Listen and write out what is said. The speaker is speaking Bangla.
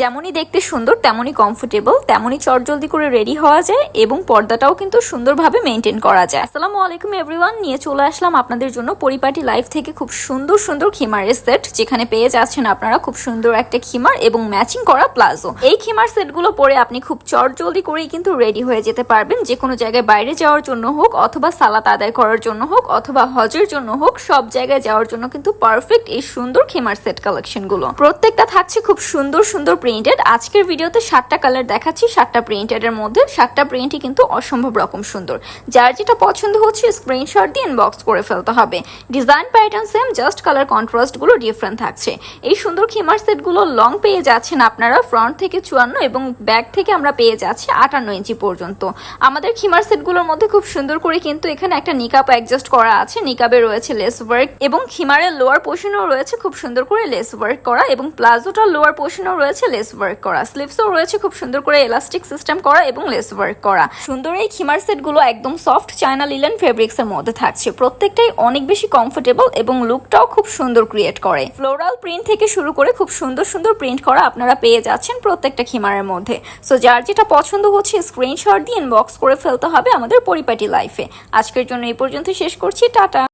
যেমনই দেখতে সুন্দর, তেমনই কমফোর্টেবল তেমনই চটজলদি করে রেডি হওয়া যায় এবং পর্দাটাও কিন্তু সুন্দরভাবে মেনটেন করা যায়। আসসালামু আলাইকুম এভরিওয়ান নিয়ে চলে আসলাম আপনাদের জন্য পরিপাটি লাইফ থেকে খুব সুন্দর সুন্দর খিমারের সেট যেখানে পেয়ে যাচ্ছেন আপনারা খুব সুন্দর একটা খিমার এবং ম্যাচিং করা প্লাজো এই খিমার সেটগুলো পরে আপনি খুব চটজলদি করেই কিন্তু রেডি হয়ে যেতে পারবেন, যে কোনো জায়গায় বাইরে যাওয়ার জন্য হোক অথবা সালাত আদায় করার জন্য হোক অথবা হজের জন্য হোক, সব জায়গায় যাওয়ার জন্য কিন্তু পারফেক্ট এই সুন্দর খিমার সেট কালেকশনগুলো। প্রত্যেকটা থাকছে খুব সুন্দর সুন্দর প্রিন্টেড আজকের ভিডিওতে সাতটা কালার দেখাচ্ছি, সাতটা প্রিন্টেড এর মধ্যে। সাতটা প্রিন্টই কিন্তু অসম্ভব রকম সুন্দর। যার যেটা পছন্দ হচ্ছে স্ক্রিনশট দিয়ে ইনবক্স করে ফেলতে হবে। Design pattern same just colour কন্ট্রাস্টগুলো different থাকছে। এই সুন্দর খিমার সেটগুলো লং পেয়ে যাচ্ছেন আপনারা ফ্রন্ট থেকে চুয়ান্ন এবং ব্যাক থেকে আমরা পেয়ে যাচ্ছি আটান্ন ইঞ্চি পর্যন্ত। আমাদের খিমার সেটগুলোর মধ্যে খুব সুন্দর করে কিন্তু এখানে একটা নিকাপ অ্যাডজাস্ট করা আছে। নিকাবে রয়েছে লেস ওয়ার্ক এবং খিমারের লোয়ার পোর্শনেও রয়েছে খুব সুন্দর করে লেস ওয়ার্ক করা এবং প্লাজোটার লোয়ার পোর্শনেও রয়েছে লেস ওয়ার্ক করা। স্লিভসও রয়েছে খুব সুন্দর করে এলাস্টিক সিস্টেম করা এবং লেস ওয়ার্ক করা। সুন্দর এই খিমার সেটগুলো একদম সফট চায়না লিলেন ফেব্রিক্স এর মধ্যে থাকছে। প্রত্যেকটাই অনেক বেশি কমফোর্টেবল এবং লুকটাও খুব সুন্দর ক্রিয়েট করে। ফ্লোরাল প্রিন্ট থেকে শুরু করে খুব সুন্দর সুন্দর প্রিন্ট করা আপনারা পেয়ে যাচ্ছেন প্রত্যেকটা খিমারের মধ্যে। সো যার যেটা পছন্দ হচ্ছে স্ক্রিনশট দিয়ে ইনবক্স করে ফেলতে হবে আমাদের পরিপাটি লাইফে আজকের জন্য এই পর্যন্ত শেষ করছি। টাটা!